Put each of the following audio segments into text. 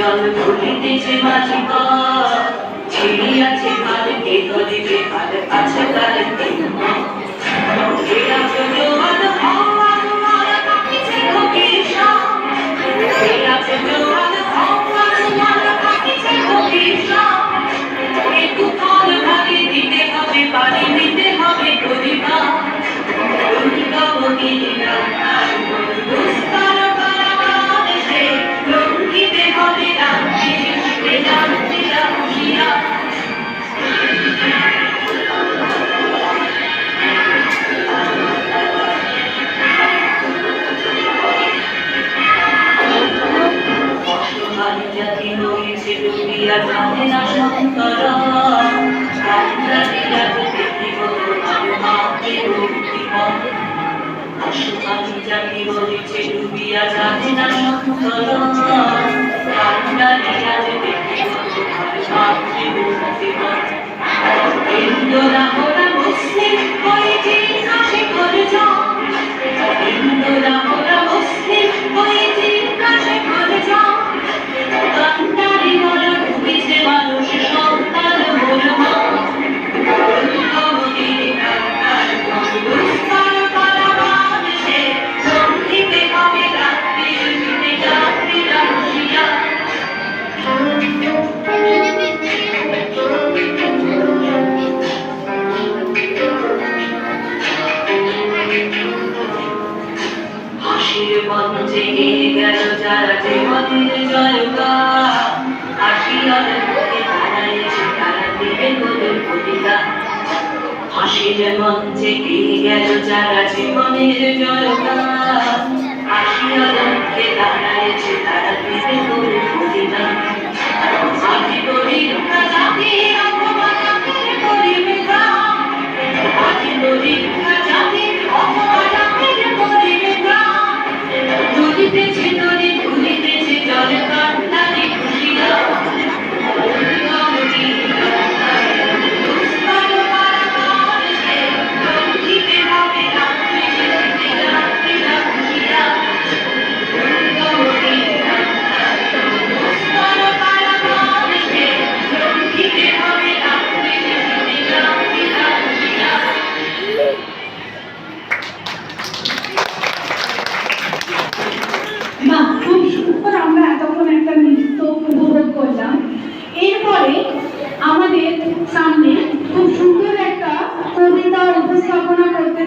জল ফুলিতেছে মাঝি আমি বলেছি ডুবিয়া যাবে না সন্তর কবিতা। হাসির মঞ্চে গেল যারা জীবনের জয়গান আসিয়া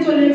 চলে